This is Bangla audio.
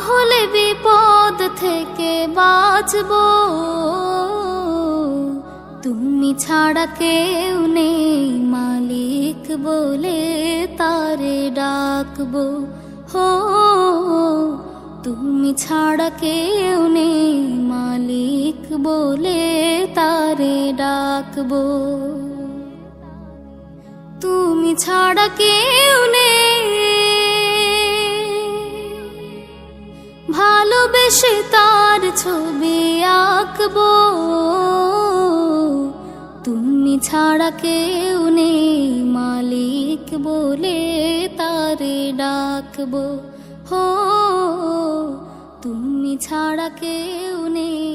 তাহলে বিপদ থেকে বাঁচব। তুমি ছাড়া কেউ নেই মালিক বলে তারে ডাকবো। হো, তুমি ছাড়া কেউ নেই মালিক বলে তারে ডাকবো। তুমি ছাড়া কেউ নেই ভালোবেসে তার ছবি আঁকব। তুমি ছাড়া কেউ নেই, মালিক বলে তারে ডাকব। হো, তুমি ছাড়া কেউ নেই।